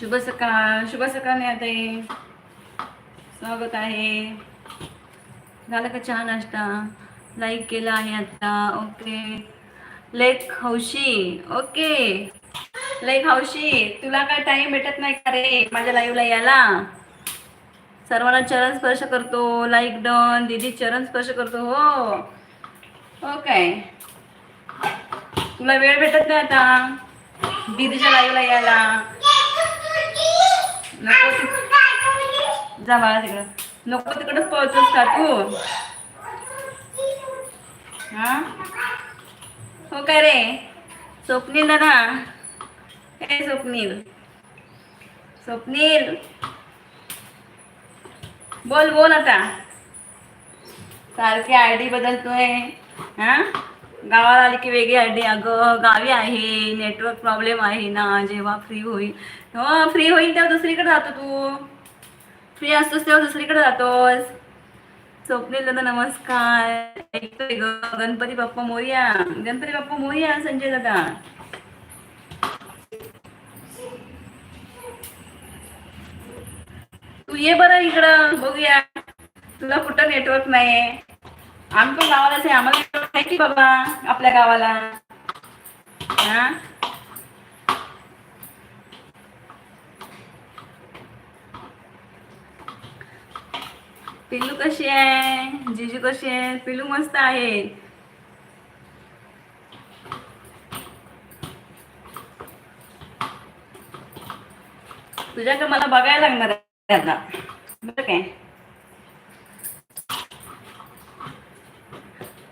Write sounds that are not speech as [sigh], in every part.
शुभ सकाळ शुभ सकाळ ताई स्वागत आहे. झालं का चहा नाश्ता? लाईक केला आहे आता. ओके. लेख हौशी. ओके. लेख हौशी तुला काय टाइम भेटत नाही का रे? माझ्या लाईव्हला यायला. सर्वांना चरण स्पर्श करतो. लाईक डन दीदी चरण स्पर्श करतो हो. ओके तुला वेळ भेटत नाही आता. दीदीच्या लाईव्हला यायला. नको. जा बाळा तिकडं. नको तिकडंच पळतोस का तू? हा? हो काय रे? स्वप्नील दादा हे स्वप्नील. स्वप्नील. बोल बोल आता. सारखी आय डी बदलतोय. हा? गावाला आली की वेगळी आय डी. अगं गावी आहे. नेटवर्क प्रॉब्लेम आहे ना. जेव्हा फ्री होईल. हो फ्री होईल तेव्हा दुसरीकडे जातो तू. फ्री असतोस तेव्हा दुसरीकडे जातोस. स्वप्नील दादा नमस्कार. ऐकतोय ग. गणपती बाप्पा मोर्या. गणपती बाप्पा मोर्या संजय दादा. तू ये बरं इकडं बघूया. तुला कुठं नेटवर्क नाही आम्ही पण गावालाच आहे आम्हाला नेटवर्क आहे की बाबा आपल्या गावाला? हा? पिल्लू कशी आहे? जिजू कशी आहे? पिल्लू मस्त आहे. तुझ्याकडे मला बघायला लागणार आहे आता. बरं काय?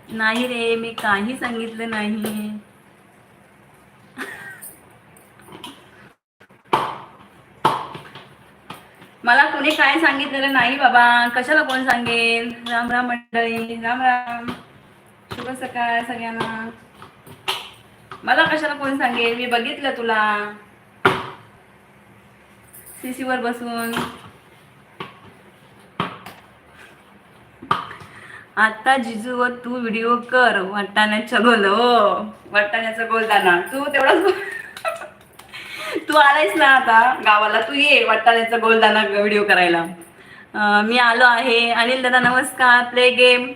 नाही रे मी काही सांगितलं नाही. मला कोणी काय सांगितलेलं नाही बाबा. कशाला कोण सांगेल? राम राम मंडळी राम राम. शुभ सकाळ सगळ्यांना. मला कशाला कोण सांगेल? मी बघितलं तुला. सीसीवर वर बसून. आता जिजू व तू व्हिडिओ कर. वाटाण्याच्या गोल हो. वाटाण्याचा गोल दाना. तू तेवढाच तू आलायस ना आता गावाला तू ये वाटाण्याचा गोलदाना व्हिडिओ करायला. मी आलो आहे. अनिल दादा नमस्कार. प्ले गेम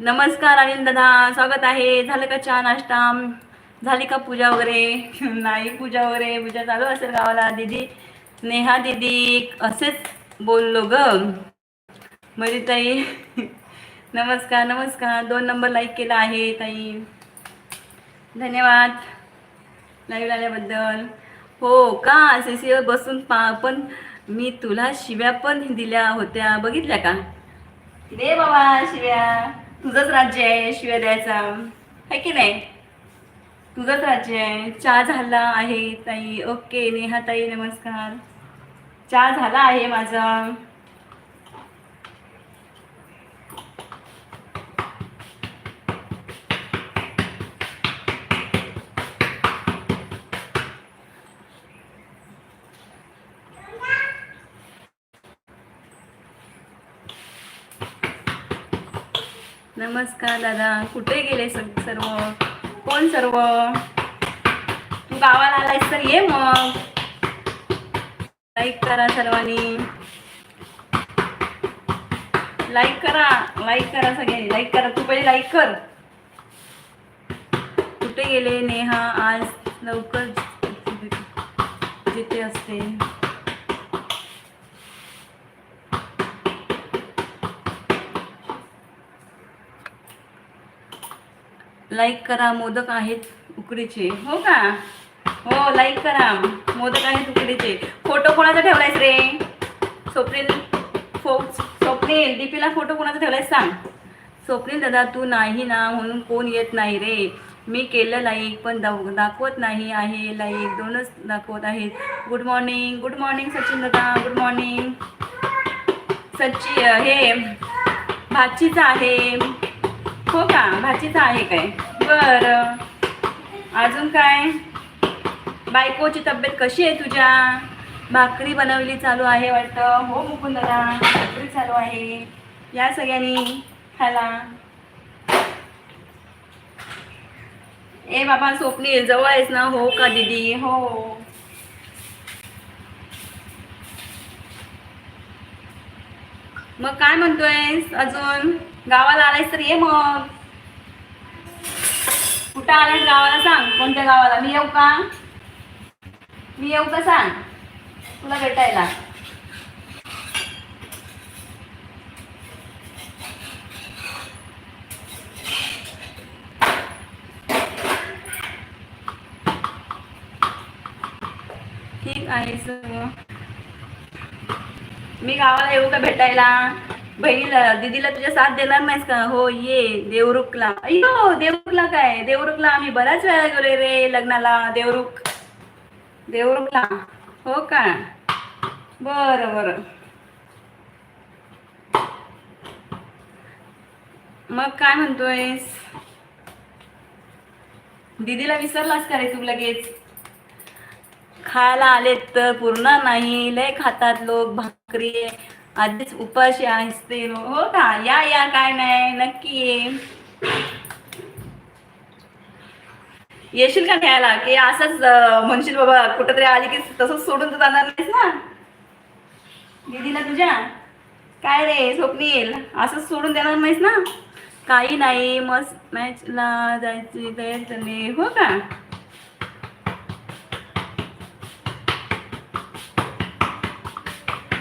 नमस्कार अनिल दादा. स्वागत आहे. झालं का चहा नाश्ता? झाली का पूजा वगैरे? [laughs] नाही पूजा वगैरे. पूजा चालू असेल गावाला. दीदी नेहा दीदी असेच बोललो ग. म्हणजे ताई. [laughs] नमस्कार नमस्कार. दोन नंबर लाईक केला आहे ताई. धन्यवाद. लाईव्ह आल्याबद्दल. हो का सीसीवर बसून पा पण मी तुला शिव्या पण दिल्या होत्या. बघितल्या का? दे बाबा शिव्या. तुझंच राज्य आहे शिव्या द्यायचा. आहे की नाही? तुझंच राज्य आहे. चहा झाला आहे ताई. ओके नेहा ताई नमस्कार. चहा झाला आहे माझा. नमस्कार दादा. कुठे गेले सर्व? कोण सर्व? तू गावाला आलायस तर ये मग. लाईक करा सर्वांनी. लाईक करा. लाईक करा सगळ्यांनी. लाईक करा. तू पहिले लाईक कर. कुठे गेले नेहा? आज लवकर जिथे असते. लाईक करा मोदक आहेत उकडीचे. हो का? हो लाईक करा. मोदक आहेत उकडीचे. फोटो कोणाचा ठेवलायस रे? स्वप्नील फो स्वप्नील दीपीला फोटो कोणाचा ठेवलायस सांग. स्वप्नील दादा तू नाही ना म्हणून कोण येत नाही रे? मी केलं लाईक पण दाव दाखवत नाही आहे लाईक दोनच दाखवत आहेत. Good morning good morning Sachin Dada. Good morning सच्ची हे भाचीचं आहे. हो का? भाचीचं आहे काय? बरं. अजून काय? बायकोची तब्येत कशी आहे तुझ्या? भाकरी बनवली चालू आहे वाटतं. हो मुकुंद भाकरी चालू आहे. या सगळ्यांनी खायला ए बाबा स्वप्नील जवळ आहेस ना? हो का दीदी? हो. मग काय म्हणतोय? अजून गावाला आलायस तर ये मग. कुठं आलायस गावाला सांग? कोणत्या गावाला? मी येऊ का? मी येऊ का सांग? तुला भेटायला. ठीक आहे सर मी गावाला येऊ का भेटायला? बहिणीला दीदीला तुझ्या साथ देणार नाहीस का? हो ये. देवरुखला. अयो देवरुखला काय? देवरुखला आम्ही बऱ्याच वेळा गेलो रे लग्नाला. देवरुख. देवरुखला. हो का? बरं बरं. मग काय म्हणतोयस? दीदीला विसरलास का रे तू लगेच? खायला आलेत तर पूर्ण नाही. लय खातात लोक भाकरी आधीच उपाशी असते हो का? या या काय नाही नक्की ये. येशील का खायला की असंच म्हणशील बाबा कुठंतरी आली की तसंच सोडून तर जाणार नाहीस ना? दीदीला तुझ्या? काय रे स्वप्नील असंच सोडून देणार नाहीस ना? काही नाही मस्त मॅचला जायची तयार हो का?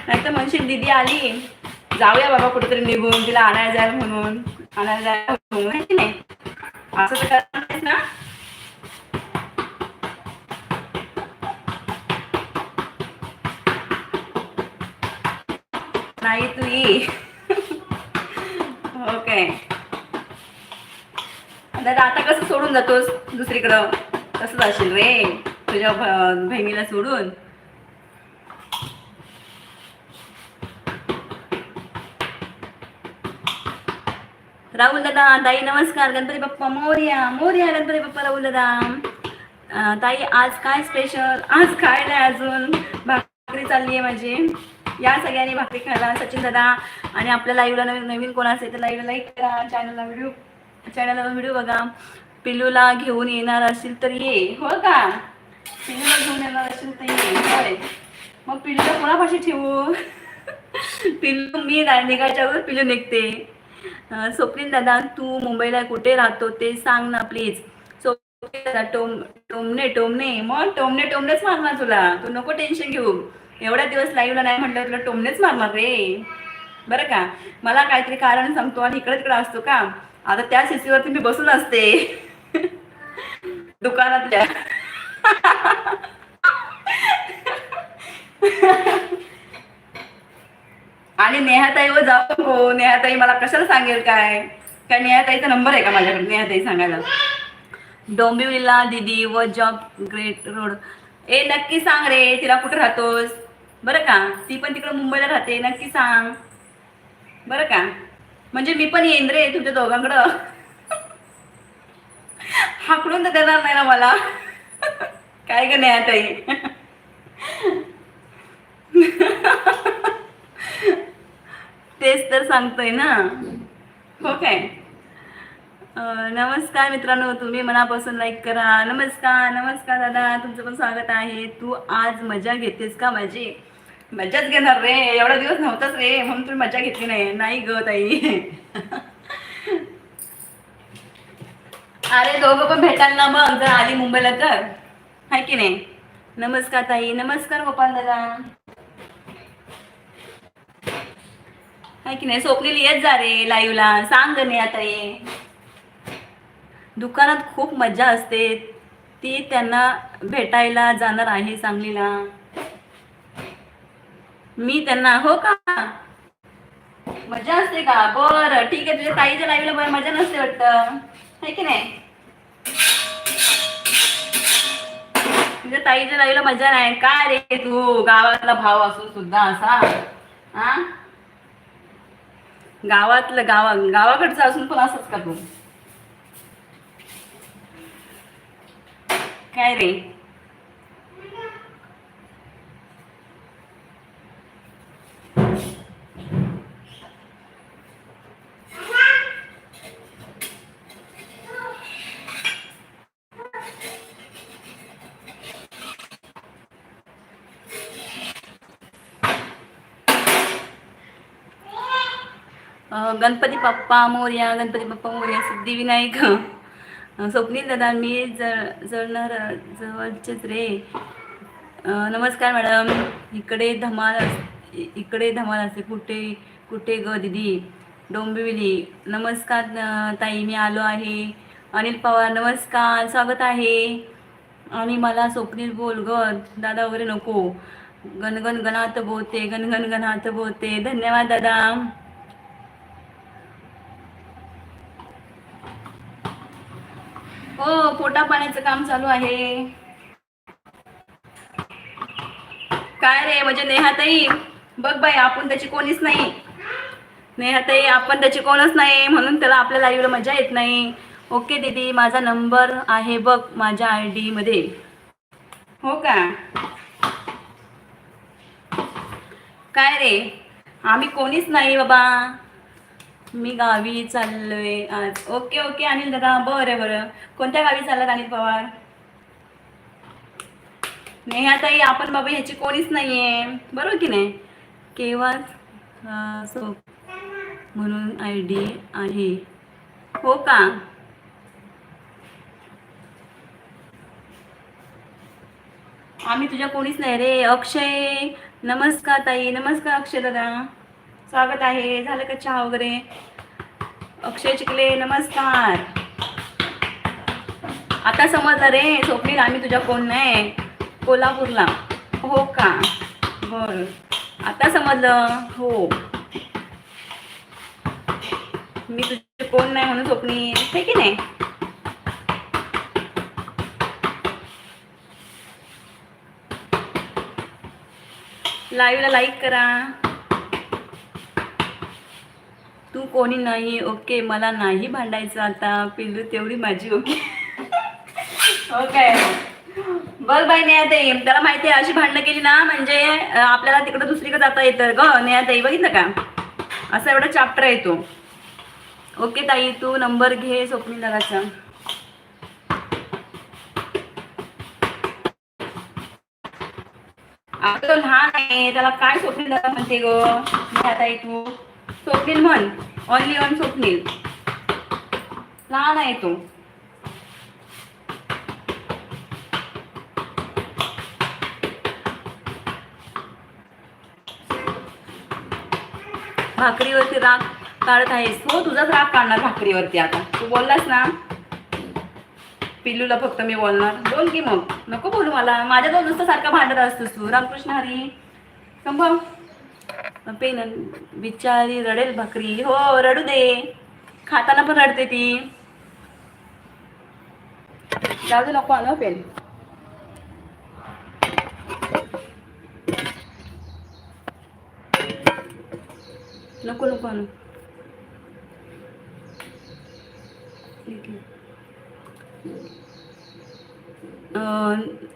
नाही तर म्हणशील दीदी आली. जाऊया बाबा कुठेतरी निघून तिला आणायला जायला म्हणून आणायला जायला म्हणून. की नाही? असं तर करणार ना? नाही तू ये. ओके. दादा आता कसं सोडून जातोस दुसरीकडं? कसं जाशील रे. तुझ्या बहिणीला सोडून. राहुल दादा ताई नमस्कार. गणपती बाप्पा मोर्या मोर्या गणपती बाप्पा राहुल दादा ताई आज काय स्पेशल आज काय नाही अजून. भाकरी चालली आहे माझी. या सगळ्यांनी भाकरी खायला सचिन दादा आणि आपल्या लाईव्हला नवीन नवीन कोण असेल तर लाईव्हला लाईक करा चॅनलला व्हिडिओ चॅनलला व्हिडिओ बघा. पिल्लूला घेऊन येणार असेल तर ये. हो का? पिल्लूला घेऊन येणार असेल तर ये. होय. मग पिल्लूला कोणापाशी ठेवू? [laughs] पिल्लू मी निघायच्यावर पिल्लू निघते. स्वप्नील दादा तू मुंबईला कुठे राहतो ते सांग ना प्लीज. स्वप्नील दादा टोम टोमने टोमने मग टोमने टोमनेच मारणार तुला. तू नको टेन्शन घेऊ. एवढ्या दिवस लाईव्हला नाही म्हटलं तुला टोमनेच मारणार रे. बरं का? मला काहीतरी कारण सांगतो आणि इकडे तिकडे असतो का? आता त्या सीसीवरती मी बसून असते. दुकानातल्या. आणि नेहाताईवर जाऊ हो नेहाताई मला कशाला सांगेल काय? काय नेहाताईचा नंबर आहे का माझ्याकडे? नेहाताई सांगायला. डोंबिवलीला दीदी व जॉब ग्रेट रोड. ए नक्की सांग रे तिला कुठे राहतोस? बरं का? ती पण तिकडं मुंबईला राहते. नक्की सांग. बरं का? म्हणजे मी पण येईन रे तुमच्या दोघांकडं. हाकडून तर देणार नाही ना मला. काय ग नेहाताई? तेच तर सांगतोय ना. हो काय नमस्कार मित्रांनो तुम्ही मनापासून लाईक करा. नमस्कार नमस्कार दादा तुमचं पण स्वागत आहे. तू आज मजा घेतेस का माझी? मजाच घेणार रे. एवढा दिवस नव्हताच रे म्हणून तुम्ही मजा घेतली नाही. नाही ग ताई. [laughs] अरे दोघं पण भेटाल ना मग जर आली मुंबईला तर. हाय की नाही? नमस्कार ताई. नमस्कार गोपाल दादा. हाय की नाही? स्वप्नील येत जा रे लाईव्हला सांग नाही आता ये. दुकानात खूप मजा असते. ती त्यांना भेटायला जाणार आहे सांगलीला. मी त्यांना हो का? मजा असते का? बरं ठीक आहे. तुझ्या ताईच्या लाईव्हला बरं मजा नसते वाटतं. आहे की नाही? तुझ्या ताईच्या लाईव्हला मजा नाही. काय रे तू? गावातला भाव असून सुद्धा असा. हा गावातलं गावा गावाकडचं असून पण असंच का काय रे? गणपती बाप्पा मोर्या गणपती बाप्पा मोर्या सिद्धिविनायक. स्वप्नील दादा मी जळ जळणार जवळचेच रे. नमस्कार मॅडम. इकडे धमाल अस- इकडे धमाल असते. कुठे कुठे ग दिदी? डोंबिवली. नमस्कार ताई मी आलो आहे. अनिल पवार नमस्कार. स्वागत आहे. आणि मला स्वप्नील बोल ग. दादा वगैरे नको. गणगण गणात बोलते गणगण गणात बोलते धन्यवाद दादा. हो पोटा पाण्याचं काम चालू आहे. काय रे म्हणजे नेहाताई? बघ बाई आपण त्याची कोणीच नाही. नेहाताई आपण त्याची कोणच नाही म्हणून त्याला आपल्या लाईव्हला मजा येत नाही. ओके दीदी माझा नंबर आहे बघ माझ्या आय डी मध्ये. हो का? काय रे? आम्ही कोणीच नाही बाबा. मी गावी चाललोय आज. ओके ओके अनिल दादा. बरं बरं. कोणत्या गावी चाललात अनिल पवार? नेहाताई आपण बाबा ह्याची कोणीच नाहीये. बरोबर की नाही? केव्हा सो म्हणून आय डी आहे. हो का? आम्ही तुझ्या कोणीच नाही रे. अक्षय. नमस्कार ताई. नमस्कार अक्षय दादा. स्वागत आहे. झालं का चहा वगैरे? अक्षय चिकले नमस्कार. आता समजलं रे स्वप्नील आम्ही तुझ्या कोण नाही कोल्हापूरला. हो का? बर. आता समजलं. हो. मी तुझे कोण नाही म्हणून स्वप्नील हे की नाही? लाईव्हला लाईक करा. तू कोणी नाही ओके मला नाही भांडायचं आता. पिल्लू तेवढी माझी ओके. हो काय बघ बाई नेहाताई त्याला माहिती आहे अशी भांडणं केली ना म्हणजे आपल्याला तिकडं दुसरीकडे जाता येतं ग नेहाताई बघितलं का? असा एवढा चॅप्टर येतो ओके ताई तू नंबर घे स्वप्नी दादाचा. आता तो लहान आहे त्याला काय स्वप्नी दादा म्हणते ग? नेहाताई तू. स्वप्नील म्हण ऑनली ऑन स्वप्नील. लहान आहे तो. भाकरीवरती राग काढत आहेस. हो तुझाच राग काढणार भाकरीवरती आता. तू बोललास ना. पिल्लूला फक्त मी बोलणार. बोल की मग. नको बोलू मला. माझ्या दोन नुसतं सारखा भांडत असतोस तू. रामकृष्ण हरी. संभव? पेन बिचारी रडेल भाकरी. हो रडू दे. खाताना पण रडते ती. जाऊ दे नको आलं पेन. नको नको आणू.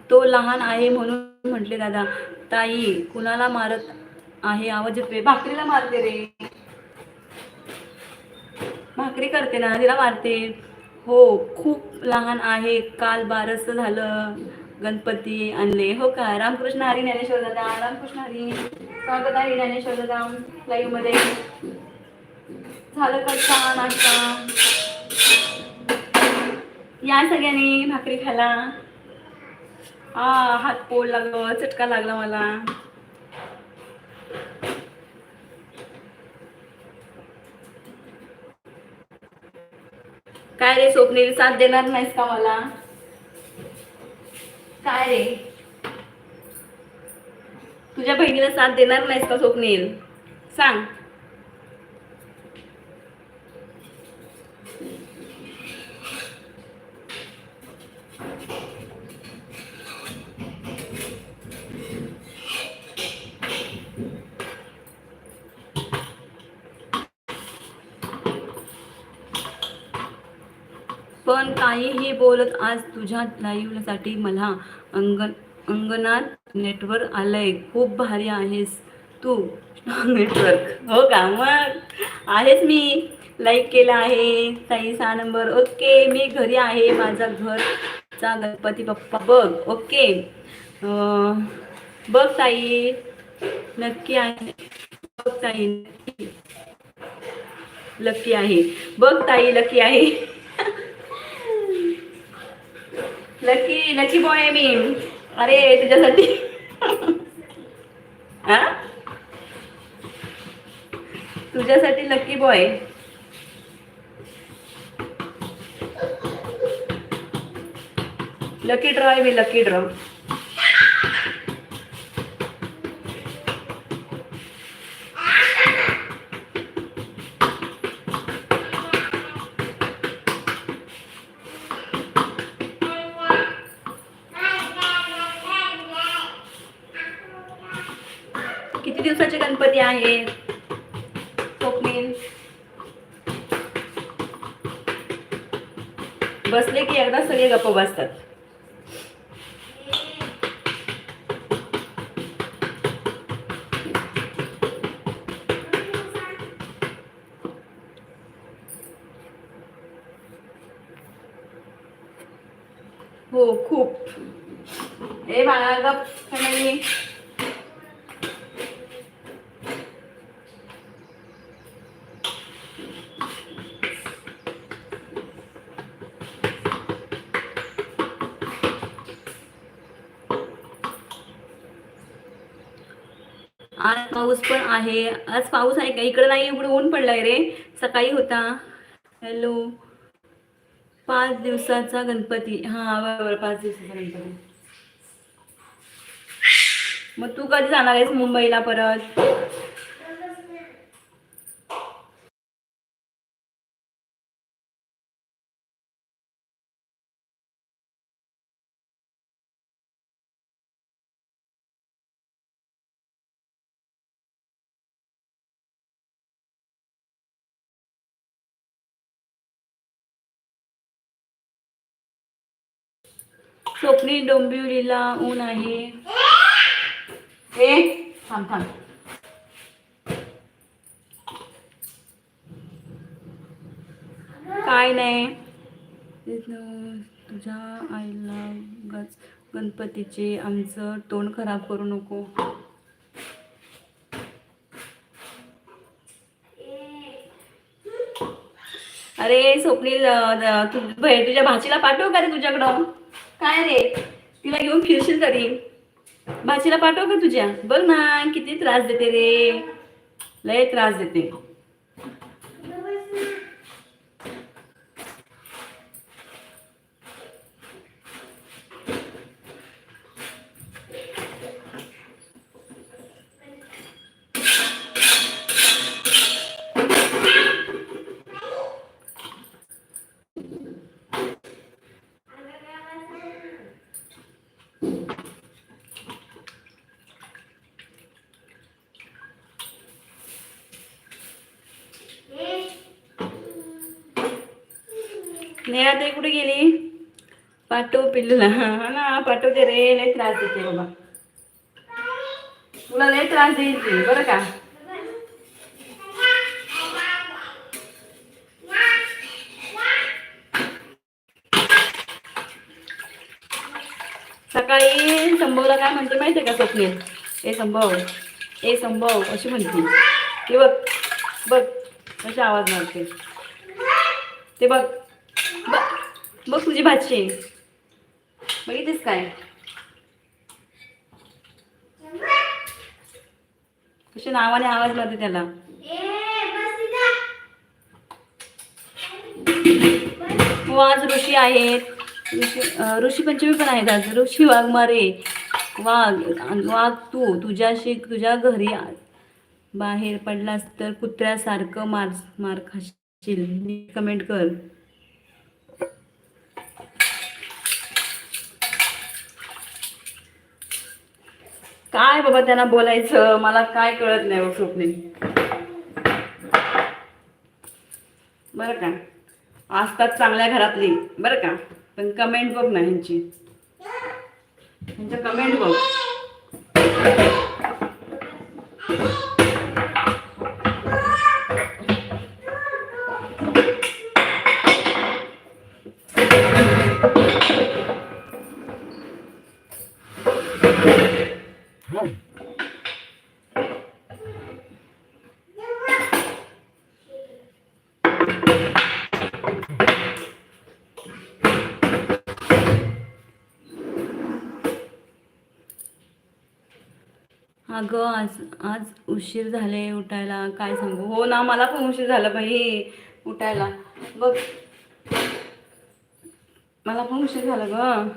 तो लहान आहे म्हणून म्हटले दादा. ताई कुणाला मारत आहे आवाज येतोय. भाकरीला मारते रे. भाकरी करते ना तिला मारते. हो खूप लहान आहे. काल बारस झालं. गणपती आणले. हो का? रामकृष्ण हरी ज्ञानेश्वर दादा. रामकृष्ण हरी. स्वागत आहे ज्ञानेश्वर दादा. लाईव्हमध्ये झालं का छान नाश्ता? या सगळ्यांनी भाकरी खायला. हा हात पोळ लागलं चटका लागला मला. काय रे स्वप्नील साथ देणार नाहीस का मला? काय रे? तुझ्या बहिणीला साथ देणार नाहीस का स्वप्नील? सांग. पण काहीही बोलत आज तुझ्या लाईव्हसाठी मला अंगण अंगणात नेटवर्क आलंय. खूप भारी आहेस तू. नेटवर्क हो का? मग आहेस मी. लाईक केला आहे. ताई सहा नंबर ओके मी घरी आहे. माझा घरचा गणपती बाप्पा. बघ. ओके बघ ताई. नक्की आहे. बघ ताई. नक्की. लकी आहे. बघ ताई लकी आहे. लकी लकी बॉय आहे मी अरे तुझ्यासाठी. हा? तुझ्यासाठी लकी बॉय लकी ड्रॉ आहे मी लकी ड्रॉ आज पाऊस पण आहे. आज पाऊस आहे का? इकडे नाही इकडे ऊन पडलाय रे. सकाळी होता. हॅलो. पाच दिवसाचा गणपती. हा बरोबर पाच दिवसाचा गणपती. मग तू कधी जाणार आहेस मुंबईला परत? स्वप्नी डोंबिवलीला ऊन आहे. ए थांब थांब. काय नाही. तुझ्या आईला गच गणपतीचे आमचं तोंड खराब करू नको. अरे स्वप्नील अं, अं, तू तुझ्या भाचीला पाठव का रे तुझ्याकडं? काय रे? तिला घेऊन फिरशील तरी. भाचीला पाठव का तुझ्या? बघ ना किती त्रास देते रे. लय त्रास देते. नेहा ते कुठे गेली? पाठव पिल्ला हा ना पाठवते रे लय त्रास देते बाबा. तुला लय त्रास देईल ते बरं का? सकाळी संभवला काय म्हणते माहितीये का स्वप्नील? ए संभव ए संभव अशी म्हणते. ते बघ बघ कशी आवाज मारते. ते बघ बघ तुझी भाजी बघितलीस काय? कशी नावाने आवाज मारते त्याला. हो आज ऋषी आहेत. ऋषी ऋषी पंचमी पण आहेत आज. ऋषी वाघमारे वाघ वाघ तू तुझ्याशी तुझ्या घरी बाहेर पडलास तर कुत्र्यासारखं मार मार खाशील. कमेंट कर. काय बाबा त्यांना बोलायचं? मला काय कळत नाही बघ स्वप्नील बरं का? असतात चांगल्या घरातली. बरं का? पण कमेंट बघ ना ह्यांची. ह्यांच्या कमेंट बघ. उशीर झाले उठायला काय सांगू? हो ना मला पण उशीर झाला बाई उठायला. बघ. मला पण उशीर झाला ग.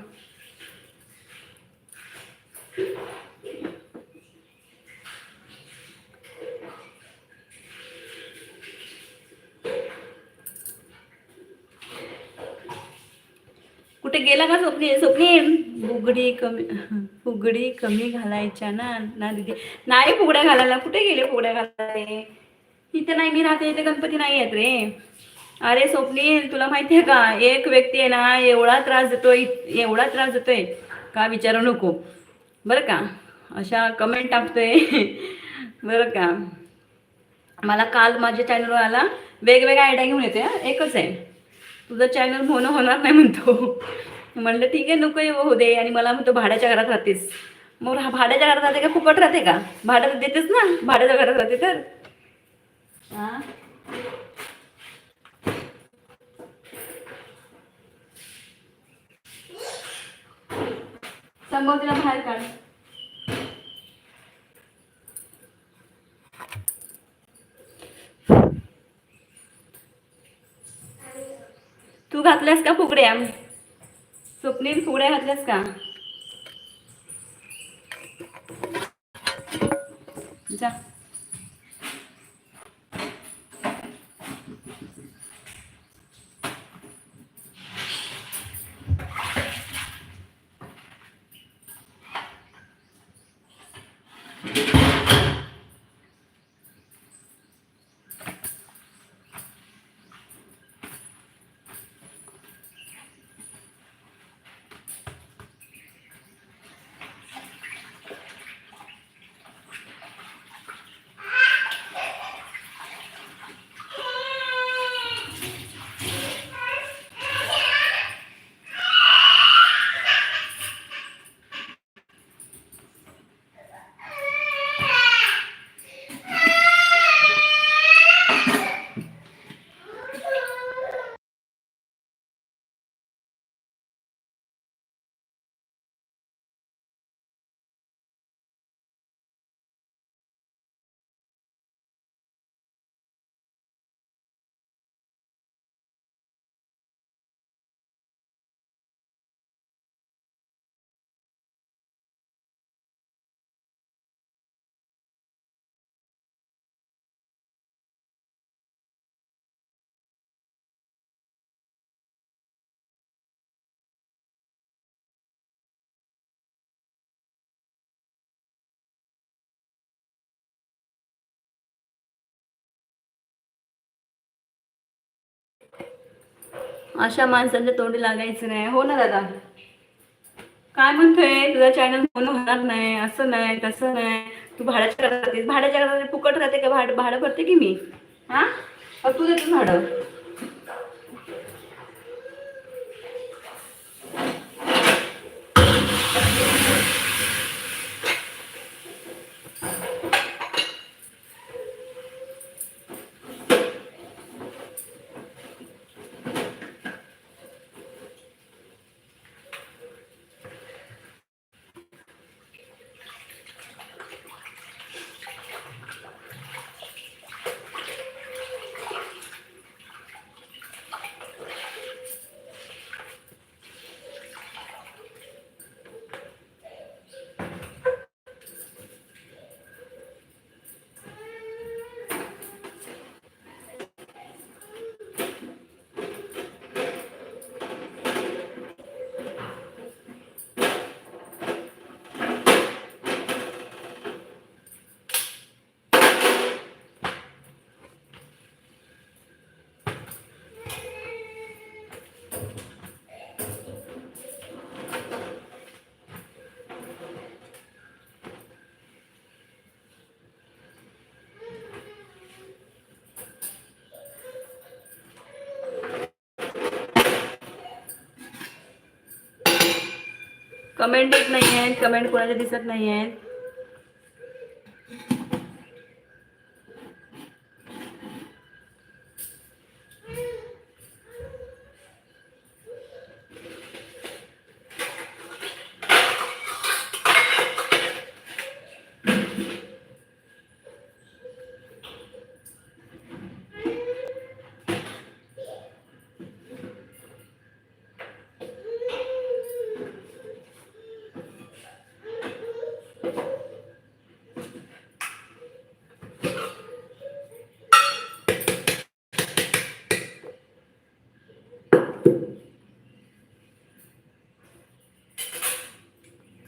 कुठे गेला का स्वप्नी? स्वप्नी फुगडी कमी फुगडी कमी घालायच्या ना ना दिदी. नाही फुगड्या घालायला. कुठे गेले फुगड्या घालायला इथे नाही मी राहते इथे. गणपती नाही येत रे. अरे स्वप्नी तुला माहिती आहे का? एक व्यक्ती आहे ना एवढा त्रास देतोय एवढा त्रास देतोय. का विचारू नको? बरं का? अशा कमेंट टाकतोय. बरं का? मला काल माझ्या चॅनलवर आला. वेगवेगळ्या आयडिया घेऊन येते एकच आहे. तुझं चॅनल होणं होणार नाही म्हणतो. म्हणलं ठीक आहे नको येऊ हो दे. आणि मला म्हणतो भाड्याच्या घरात राहतेस. मग हा भाड्याच्या घरात राहते का? फुकट राहते का? भाडं तर देतेस ना? भाड्याच्या घरात राहते तर. हां समोर तिला बाहेर काढ तू घातल्यास का फुगड्या? स्वप्नील फुगड्या घातल्यास का जा अशा माणसांच्या तोंडी लागायचं नाही. हो ना दादा? काय म्हणतोय? तुझा चॅनल म्हणून होणार नाही असं नाही तसं नाही. तू भाड्याच्या घरात राहतेस. भाड्याच्या घरात फुकट राहते का? भाड भाडं भरते की मी? हा? तू देतो भाडं. कमेंट येत नाही आहेत कमेंट कोणाच्या दिसत नाही आहेत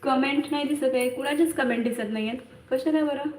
कमेंट नाही दिसत आहे. कुणाचीच कमेंट दिसत नाही आहेत कशा काय बरं?